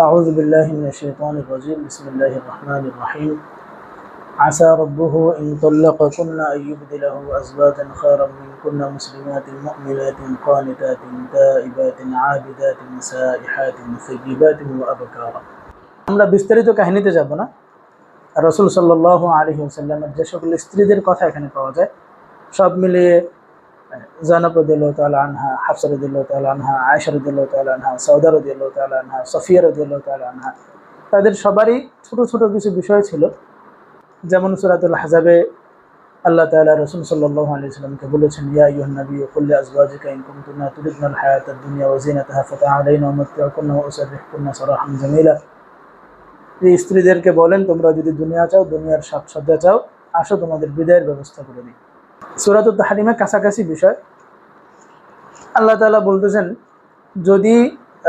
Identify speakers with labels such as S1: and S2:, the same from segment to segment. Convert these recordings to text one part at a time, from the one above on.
S1: أعوذ بالله من الشيطان الرجيم بسم الله الرحمن الرحيم عسى ربه إن طلقكن أن يبدله أزواجا خيرا منكن مسلمات مؤمنات قانتات تائبات عابدات سائحات ثيبات وأبكارا আমরা বিস্তারিত কাহিনীতে যাব না রসুল সাল্লাহ আলী সাল্লামের যে সকল স্ত্রীদের কথা এখানে পাওয়া যায় সব মিলিয়ে জানাব রদিল্লাহ তাল আনহা, হাফসা রদিল্লাহ তাল আনহা আয়সা রদিল্লাহ তাল আনহা, সৌদা রদিল্লাহ তাল আনহা তাল আনহা, তাদের সবারই ছোট ছোট কিছু বিষয় ছিল। যেমন সুরাতুল হাজাবে আল্লাহ তাআলা রসুল সাল্লামকে বলেছেন ইউহান নবী কুল্লি আজওয়াজিকা ইন কুনতুন্না তুরিদনাল হায়াতাদ দুনিয়া ওয়া জিনাতাহা ফাতাআলাইনা ওয়া মাত্তিউকুন্না ওয়া উসাররিহকুন্না সারাহান জামিলা। এই স্ত্রীদেরকে বলেন, তোমরা যদি দুনিয়া চাও, দুনিয়ার সাজসজ্জা চাও, আসো তোমাদের বিদায়ের ব্যবস্থা করে দিই। সুরাতুল তাহারিমের কাছাকাছি বিষয়। আল্লাহ তাআলা বলতেছেন, যদি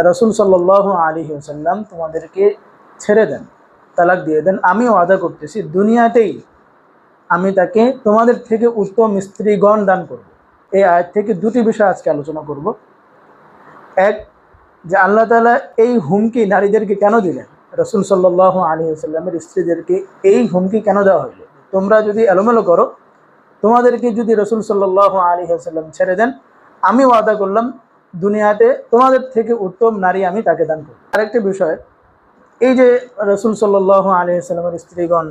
S1: রসুল সাল্লাহ আলী সাল্লাম তোমাদেরকে ছেড়ে দেন, তালাক দিয়ে দেন আমি ওয়াদা করতেছি, দুনিয়াতেই আমি তাকে তোমাদের থেকে উত্তম স্ত্রীগণ দান করব। এই আয়ের থেকে দুটি বিষয় আজকে আলোচনা করব। এক, যে আল্লাহ তালা এই হুমকি নারীদেরকে কেন দিলেন? রসুল সাল্লাহ আলী সাল্লামের স্ত্রীদেরকে এই হুমকি কেন দেওয়া হইল তোমরা যদি এলোমেলো করো তোমাদেরকে যদি রসুল সাল্লাহ আলী সাল্লাম ছেড়ে দেন, আমি ওয়াদা করলাম, দুনিয়াতে তোমাদের থেকে উত্তম নারী আমি তাকে দান করব। আরেকটি বিষয়, এই যে রসুল সাল্লাহ আলী সাল্লামের স্ত্রীগণ,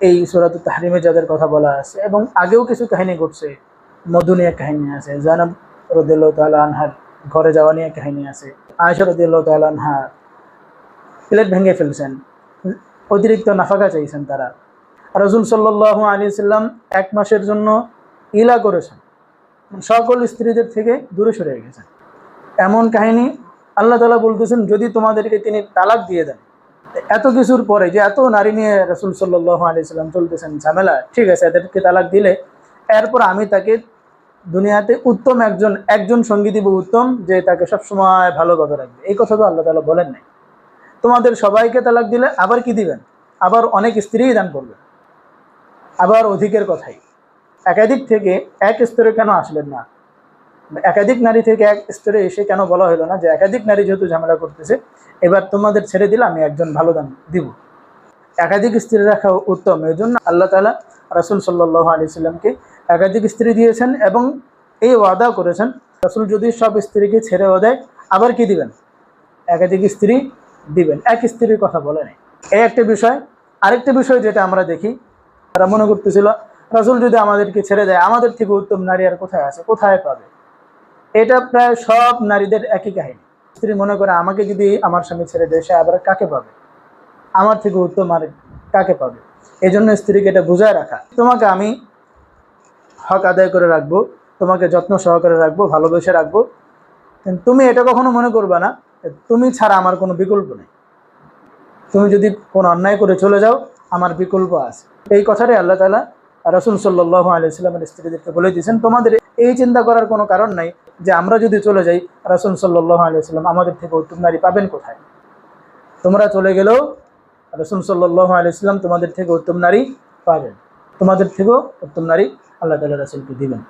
S1: এই সুরাত তাহরিমে যাদের কথা বলা আছে, এবং আগেও কিছু কাহিনী ঘটছে মধুনিয়া কাহিনী আছে, জানাব রদুল্লাহ তাল আনহার ঘরে যাওয়া নিয়ে কাহিনী আছে আয়সা রদুল্লাহ তাল আনহা প্লেট ভেঙে ফেলছেন, অতিরিক্ত নাফাকা চাইছেন তারা। রসুল সাল্লাহ আলী সাল্লাম এক মাসের জন্য ইলা করেছেন। সকল স্ত্রীদের থেকে দূরে সরে গেছেন। এমন কাহিনী আল্লাহ তালা বলতেছেন, যদি তোমাদেরকে তিনি তালাক দিয়ে দেন, এত কিছুর পরে যে এত নারী নিয়ে রসুল সাল্লাহ আলি সাল্লাম চলতেছেন ঝামেলা, ঠিক আছে, এদেরকে তালাক দিলে এরপর আমি তাকে দুনিয়াতে উত্তম একজন একজন সঙ্গী দিব উত্তম, যে তাকে সবসময় ভালোভাবে রাখবে। এই কথা তো আল্লাহ তালা বলেন নাই। তোমাদের সবাইকে তালাক দিলে আবার কি দিবেন? আবার অনেক স্ত্রীই দান করবেন আবার অধিকের কথাই। একাধিক থেকে এক স্তরে কেন আসলেন না? একাধিক নারী থেকে এক স্তরে এসে কেন বলা হলো না যে একাধিক নারী যেহেতু ঝামেলা করতেছে, এবার তোমাদের ছেড়ে দিলে আমি একজন ভালো দান দিব। একাধিক স্ত্রী রাখা উত্তম এই জন্য আল্লাহ তালা রাসুল সাল্লাহ আলি সাল্লামকে একাধিক স্ত্রী দিয়েছেন এবং এই ওয়াদা করেছেন, রাসুল যদি সব স্ত্রীকে ছেড়েও দেয়, আবার কি দিবেন? একাধিক স্ত্রী দিবেন, এক স্ত্রীর কথা বলে নেই। এই একটা বিষয়। আরেকটা বিষয় যেটা আমরা দেখি তারা মনে করতেছিল, রাসুল যদি আমাদেরকে ছেড়ে দেয়, আমাদের থেকে উত্তম নারী আর কোথায় আছে? কোথায় পাবে? এটা প্রায় সব নারীদের একই কাহিনী। স্ত্রী মনে করে, আমাকে যদি আমার স্বামী ছেড়ে দেয়, সে আবার কাকে পাবে? আমার থেকে উত্তম আর কাকে পাবে? এই জন্য স্ত্রীকে এটা বুঝায় রাখা। তোমাকে আমি হক আদায় করে রাখব, তোমাকে যত্ন সহকারে রাখব, ভালোবেসে রাখব। তুমি এটা কখনো মনে করবে না তুমি ছাড়া আমার কোনো বিকল্প নেই। তুমি যদি কোনো অন্যায় করে চলে যাও আমার বিকল্প আছে। এই কথাটাই আল্লাহ তালা রসুল সাল্লাহ আলিয়াল্লামের স্ত্রীদেরকে বলে দিয়েছেন, তোমাদের এই চিন্তা করার কোনো কারণ নাই যে আমরা যদি চলে যাই, রসুল সাল্লাহ আলিয়াল্লাম আমাদের থেকে উত্তম নারী পাবেন কোথায়? তোমরা চলে গেলেও রসুল সাল্লাহ আলিয়াল্লাম তোমাদের থেকে উত্তম নারী পাবেন। তোমাদের থেকেও উত্তম নারী আল্লাহ তালা রসুলকে দিবেন।